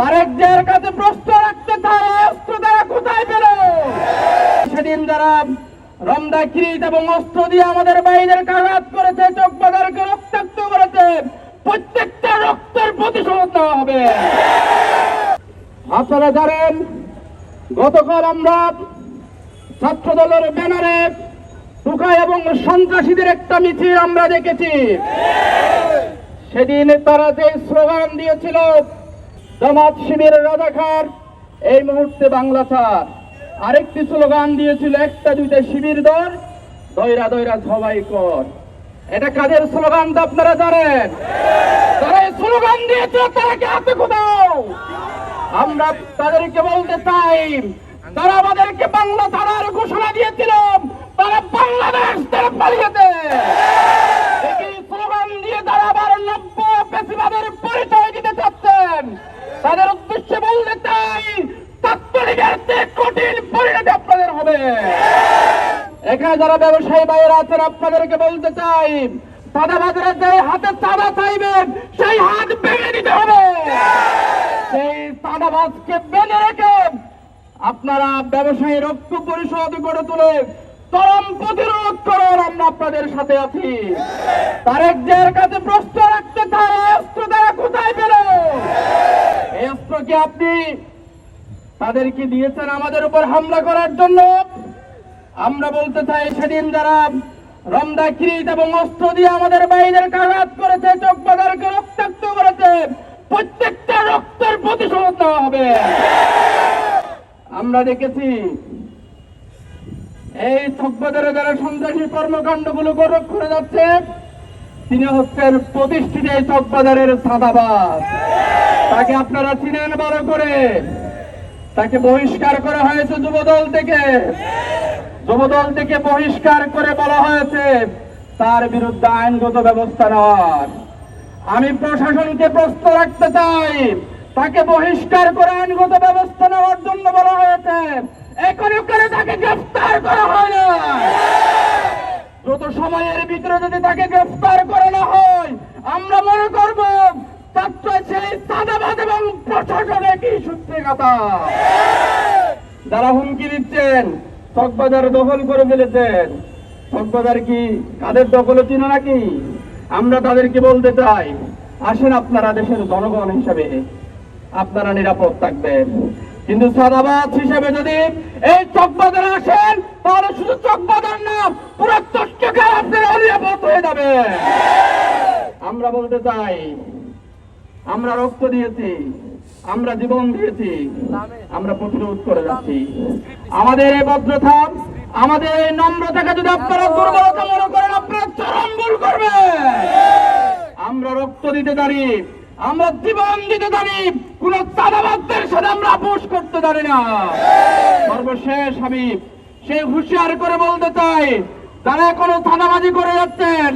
তারেক কাছে প্রশ্ন রাখতে চায় অস্ত্র তারা কোথায় পেল? সেদিন যারা রমদা কিরিট এবং অস্ত্র দিয়ে আমাদের বাইরের আঘাত করেছে, চোখ বাজারকে রক্তাক্ত করেছে, প্রত্যেকটা রক্তের প্রতিশোধ নেওয়া হবে। আপনারা জানেন, গতকাল আমরা ছাত্র দলের ব্যানারে টুকা এবং সন্ত্রাসীদের একটা মিছিল আমরা দেখেছি। সেদিন তারা যে স্লোগান দিয়েছিল জামাত শিবির রাজাখার এই মুহূর্তে বাংলা ছাড়। আরেকটি স্লোগান দিয়েছিল, একটা, দুইটা শিবির দল দৈরা দৈরা সবাই কর। এটা কাদের স্লোগান তো আপনারা জানেন? তারা এই স্লোগান দিয়েছিল তারা হাতে কোথাও আমরা তাদেরকে বলতে চাই তারা আমাদেরকে বাংলা ছাড়ার ঘোষণা দিয়েছিল, তারা বাংলাদেশ ছেড়ে পালিয়েছে একই স্লোগান দিয়ে তারা আবার নব্য পেশিবাদের পরিচয় দিতে চাচ্ছেন তাদের উদ্দেশ্যে বলতে চাই তাৎপরিকের চেয়ে কঠিন পরিণতি আপনাদের হবে এখানে যারা ব্যবসায়ী বাইরে আছেন, আপনাদেরকে বলতে চাই চাঁদা বাজারে যে হাতে চাঁদা চাইবেন, সেই হাত ভেঙে দিতে হবে। সেই চাঁদাবাজকে বেঁধে রেখে আপনারা ব্যবসায়ী রক্ত পরিশোধ করে তুলে চরম প্রতিরোধ করার আমরা আপনাদের সাথে আছি। তারেক জিয়ার কাছে প্রশ্ন রাখতে চাই অস্ত্র তারা কোথায় পেল? এই অস্ত্র কি আপনি তাদেরকে দিয়েছেন আমাদের উপর হামলা করার জন্য? আমরা বলতে চাই সেদিন যারা রমদা কিরিট এবং অস্ত্র দিয়ে আমাদের বাইরের আঘাত করেছে, চোখ বাজারকে রক্তাক্ত করেছে, প্রত্যেকটা রক্তের প্রতিশোধ নেওয়া হবে। আমরা দেখেছি এই চকবাজারে যারা সন্ত্রাসী কর্মকাণ্ডগুলো করে যাচ্ছে, তিনি হচ্ছেন প্রতিষ্ঠিত এই চকবাজারের সাদাবাস। তাকে আপনারা চিনেন ভালো করে। তাকে বহিষ্কার করা হয়েছে যুবদল থেকে। যুবদল থেকে বহিষ্কার করে বলা হয়েছে, তার বিরুদ্ধে আইনগত ব্যবস্থা নেওয়ার। আমি প্রশাসনকে প্রশ্ন রাখতে চাই, তাকে বহিষ্কার করে আইনগত ব্যবস্থা নেওয়ার জন্য বলা হয়েছে। করে তাকে গ্রেফতার করা হয় না? যত সময়ের ভিতরে যদি তাকে গ্রেফতার করে না হয়, আমরা মনে করব সূত্রে কথা। যারা হুমকি দিচ্ছেন চকবাজার দখল করে ফেলেছেন। চকবাজার কি কাদের দখলে চিনো নাকি? আমরা তাদেরকে বলতে চাই, আসেন আপনারা দেশের জনগণ হিসাবে। আপনারা নিরাপদ থাকবেন। কিন্তু সাদাবাদ হিসেবে যদি এই চকবাজারে আসেন, তাহলে শুধু চকবাজার না পুরো চট্টগ্রাম আপনারা অনিরাপদ হয়ে যাবে আমরা বলতে চাই আমরা রক্ত দিয়েছি, আমরা জীবন দিয়েছি, আমরা প্রতিরোধ করে যাচ্ছি। আমাদের এই ভদ্রতা, আমাদের এই নম্রতাকে যদি আপনারা দুর্বলতা মনে করেন, আপনারা চরম ভুল করবেন। আমরা রক্ত দিতে পারি আমরা জীবন দিতে পারি কোন চাঁদাবাদদের সাথে আমরা আপোষ করতে পারি না। সর্বশেষ আমি সে হুঁশিয়ার করে বলতে চাই, যারা এখনও থানাবাজি করে যাচ্ছেন,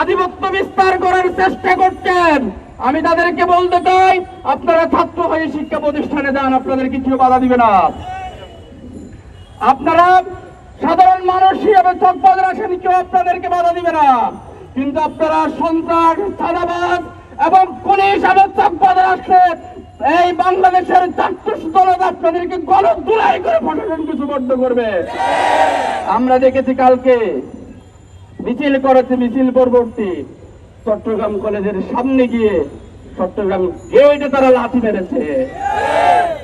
আধিপত্য বিস্তার করার চেষ্টা করছেন আমি তাদেরকে বলতে চাই, আপনারা ছাত্র হয়ে শিক্ষা প্রতিষ্ঠানে যান, আপনাদের কিছু বাধা দিবে না। আপনারা সাধারণ মানুষ হিসেবে চকবাজার আসেন কেউ আপনাদেরকে বাধা দিবে না। কিন্তু আপনারা সন্ত্রাস চাঁদাবাদ এবং কোন হিসাবে চকবাজার আসলে এই বাংলাদেশের ছাত্র দলত আপনাদেরকে গলত দুলাই করে কিছু সুবদ্ধ করবে। আমরা দেখেছি কালকে মিছিল করেছে, মিছিল পরবর্তী। চট্টগ্রাম কলেজের সামনে গিয়ে চট্টগ্রাম গেটে তারা লাঠি মেরেছে।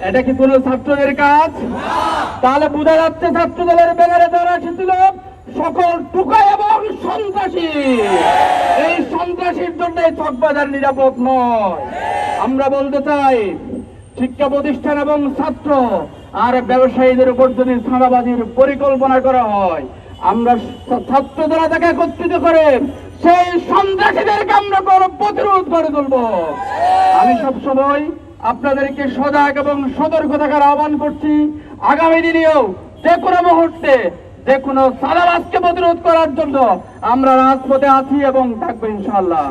এটা কি কোনো ছাত্রদের কাজ? তাহলে বোঝা যাচ্ছে ছাত্র দলের ব্যানারে যারা এসেছিল, সকল টুকা এবং সন্ত্রাসী। এই সন্ত্রাসীর জন্য এই চকবাজার নিরাপদ নয়। আমরা বলতে চাই, শিক্ষা প্রতিষ্ঠান এবং ছাত্র আর ব্যবসায়ীদের উপর যদি ছাড়াবাজির পরিকল্পনা করা হয়, আমরা ছাত্র দ্বারা তাকে একত্রিত করে সেই সন্ত্রাসীদেরকে আমরা বড় প্রতিরোধ করে তুলব। আমি সব সময় আপনাদেরকে সজাগ এবং সতর্ক থাকার আহ্বান করছি। আগামী দিনেও যে কোনো মুহূর্তে, যে কোনো সালাবাসকে প্রতিরোধ করার জন্য আমরা রাজপথে আছি এবং থাকব ইনশাল্লাহ